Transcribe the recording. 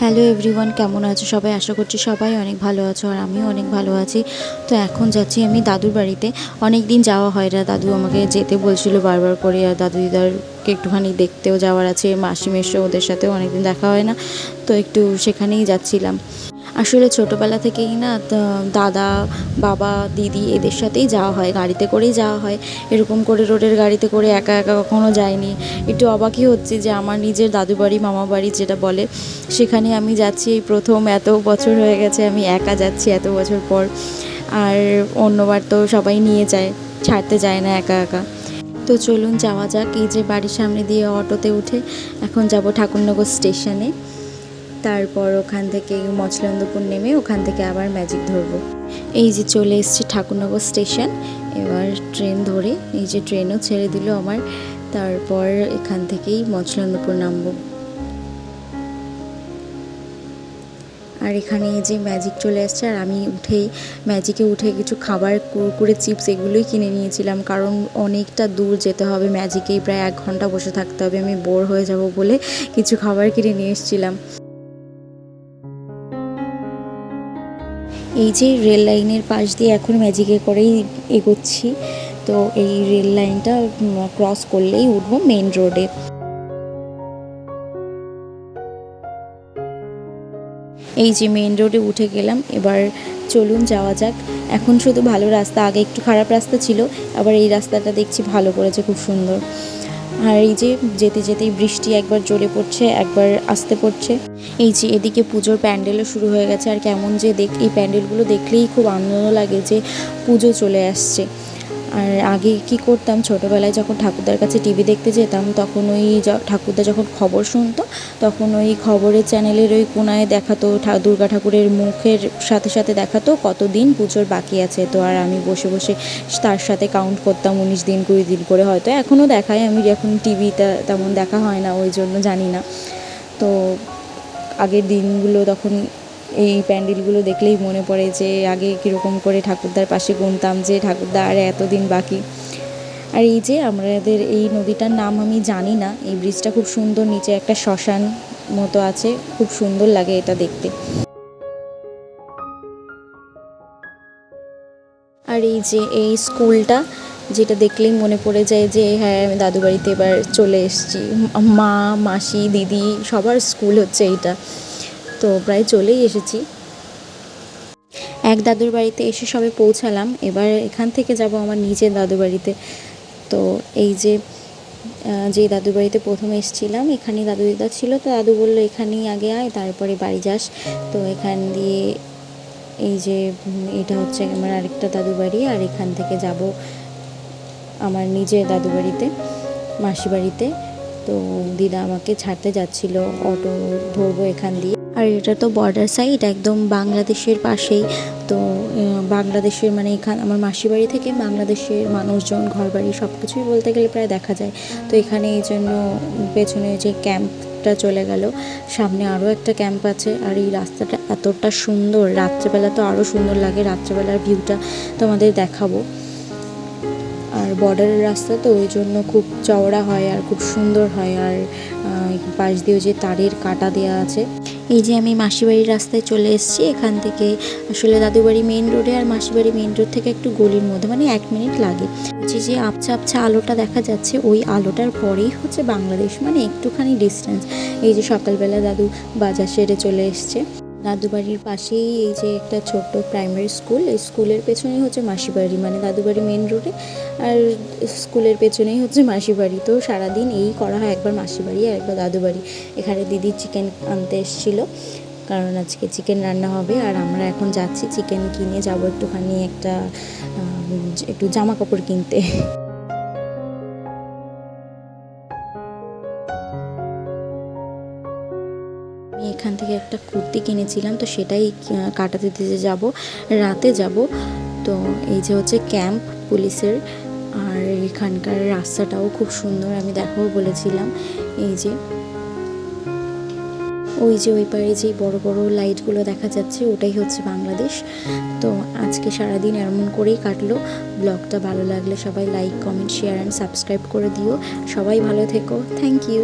Hello everyone কেমন আছো? সবাই আশা করছি সবাই অনেক ভালো আছো আর আমিও অনেক ভালো আছি। তো এখন যাচ্ছি আমি দাদুর বাড়িতে। অনেক দিন যাওয়া হয় না, দাদু আমাকে যেতে বলছিল বারবার করে আর দাদু দিদারকে একটুখানি দেখতেও যাওয়ার আছে মাসি মেশো ওদের সাথেও অনেক দিন দেখা হয় না, তো একটু সেখানেই যাচ্ছিলাম। আসলে ছোটোবেলা থেকেই না দাদা, বাবা, দিদি এদের সাথেই যাওয়া হয়, গাড়িতে করেই যাওয়া হয়। এরকম করে রোডের গাড়িতে করে একা একা কখনো যাইনি। একটু অবাকই হচ্ছে যে আমার নিজের দাদু বাড়ি মামা বাড়ি যেটা বলে, সেখানে আমি যাচ্ছি এই প্রথম এত বছর হয়ে গেছে, আমি একা যাচ্ছি এত বছর পর। আর অন্যবার তো সবাই নিয়ে যায়, ছাড়তে যায় না একা একা। তো চলুন যাওয়া যাক, এই যে বাড়ির সামনে দিয়ে অটোতে উঠে, এখন যাব ঠাকুরনগর স্টেশনে। তারপর ওখান থেকে মছলন্দপুর নেমে ওখান থেকে আবার ম্যাজিক ধরবো। এই যে চলে এসেছি ঠাকুরনগর স্টেশন, এবার ট্রেন ধরে এই যে ট্রেনও ছেড়ে দিল আমার, তারপর এখান থেকেই মছলন্দপুর নামবো। আর এখানে যে ম্যাজিক চলে আসছে আর আমি উঠেই ম্যাজিকে উঠে কিছু খাবার, কুরকুরে চিপস এগুলোই কিনে নিয়েছিলাম, কারণ অনেকটা দূর যেতে হবে ম্যাজিকেই প্রায় এক ঘণ্টা বসে থাকতে হবে, আমি বোর হয়ে যাব বলে কিছু খাবার কিনে নিয়ে এসেছিলাম। এই যে রেল লাইনের পাশ দিয়ে এখন ম্যাজিকে করেই এগোচ্ছি, তো এই রেল লাইনটা ক্রস করলেই উঠবো মেন রোডে এই যে মেন রোডে উঠে গেলাম, এবার চলুন যাওয়া যাক। এখন শুধু ভালো রাস্তা, আগে একটু খারাপ রাস্তা ছিল, আবার এই রাস্তাটা দেখছি ভালো করেছে, খুব সুন্দর। আর এই যে যেতে যেতেই বৃষ্টি একবার জোরে পড়ছে, একবার আসতে পড়ছে। এই যে এদিকে পুজোর প্যান্ডেলও শুরু হয়ে গেছে, আর কেমন যে দেখ, এই প্যান্ডেলগুলো দেখলেই খুব আনন্দ লাগে যে পুজো চলে আসছে। আর আগে কি করতাম? ছোটোবেলায় যখন ঠাকুরদার কাছে টিভি দেখতে যেতাম, তখন ওই ঠাকুরদা যখন খবর শুনতো, তখন ওই খবরের চ্যানেলের ওই কোনায় দেখাতো দুর্গা ঠাকুরের মুখের সাথে সাথে দেখাতো কতদিন পুজোর বাকি আছে। তো আর আমি বসে বসে তার সাথে কাউন্ট করতাম উনিশ দিন, কুড়ি দিন করে। হয়তো এখনও দেখায়, আমি এখন টিভিটা তেমন দেখা হয় না, ওই জন্য জানি না। তো আগের দিনগুলো তখন এই প্যান্ডেলগুলো দেখলেই মনে পড়ে যে আগে কীরকম করে ঠাকুরদার পাশে গুনতাম, যে ঠাকুরদা আর এতদিন বাকি। আর এই যে আমাদের এই নদীটার নাম আমি জানি না, এই ব্রিজটা খুব সুন্দর, নিচে একটা শ্মশান মতো আছে, খুব সুন্দর লাগে এটা দেখতে। আর এই যে এই স্কুলটা, যেটা দেখলেই মনে পড়ে যায় যে হ্যাঁ আমি দাদু বাড়িতে এবার চলে এসেছি। মা, মাসি, দিদি, সবার স্কুল হচ্ছে এইটা। তো প্রায় চলেই এসেছি। এক দাদুর বাড়িতে এসে সবে পৌঁছালাম। এবার এখান থেকে যাব আমার নিজের দাদু বাড়িতে। তো এই যে যে দাদু বাড়িতে প্রথমে এসেছিলাম, এখানেই দাদু দিদা ছিল। তো দাদু বলল, এখানেই আগে আয়, তারপরে বাড়ি যাস। তো এখান দিয়ে এই যে এটা হচ্ছে আমার আরেকটা দাদু বাড়ি। আর এখান থেকে যাব আমার নিজের দাদু বাড়িতে মাসি বাড়িতে। তো দিদা আমাকে ছাড়তে যাচ্ছিল, অটো ধরবো এখান দিয়ে। আর এটা তো বর্ডার সাইড একদম বাংলাদেশের পাশেই। তো বাংলাদেশের মানে এখানে, আমার মাসি বাড়ি থেকে বাংলাদেশের মানুষজন, ঘরবাড়ি সব কিছুই বলতে গেলে প্রায় দেখা যায়। তো এখানে এই জন্য পেছনে যে ক্যাম্পটা চলে গেল, সামনে আরও একটা ক্যাম্প আছে। আর এই রাস্তাটা এতটা সুন্দর, রাত্রেবেলা তো আরও সুন্দর লাগে, রাত্রেবেলার ভিউটা তোমাদের দেখাবো। আর বর্ডারের রাস্তা তো ওই জন্য খুব চওড়া হয় আর খুব সুন্দর হয়। আর পাশ দিয়েও যে তারের কাটা দেওয়া আছে। এই যে আমি মাসিবাড়ির রাস্তায় চলে এসেছি, এখান থেকে আসলে দাদুবাড়ি মেন রোডে আর মাসিবাড়ি মেন রোড থেকে একটু গলির মধ্যে মানে এক মিনিট লাগে। যে যে আবছা আবছা আলোটা দেখা যাচ্ছে, ওই আলোটার পরেই হচ্ছে বাংলাদেশ মানে একটুখানি ডিস্টেন্স এই যে সকালবেলা দাদু বাজার সেরে চলে এসছে। দাদু বাড়ির পাশেই এই যে একটা ছোট্ট প্রাইমারি স্কুল এই স্কুলের পেছনেই হচ্ছে মাসিবাড়ি মানে দাদুবাড়ি মেন রোডে আর স্কুলের পেছনেই হচ্ছে মাসিবাড়ি। তো সারাদিন এই করা হয়, একবার মাসি বাড়ি আর একবার দাদুবাড়ি। এখানে দিদি চিকেন আনতে এসেছিল, কারণ আজকে চিকেন রান্না হবে। আর আমরা এখন যাচ্ছি চিকেন কিনে, যাব একটুখানি একটা একটু জামা কাপড় কিনতে। একটা কুর্তি কিনেছিলাম, তো সেটাই কাটাতে দিতে যাব, রাতে যাব। তো এই যে হচ্ছে ক্যাম্প পুলিশের, আর এখানকার রাস্তাটাও খুব সুন্দর, আমি দেখাও বলেছিলাম। এই যে, ওই যে ওই পারে যে বড় বড় লাইটগুলো দেখা যাচ্ছে, ওটাই হচ্ছে বাংলাদেশ। তো আজকে সারাদিন এমন করেই কাটলো। ব্লগটা ভালো লাগলে সবাই like, comment share and subscribe করে দিও। সবাই ভালো থেকো। Thank you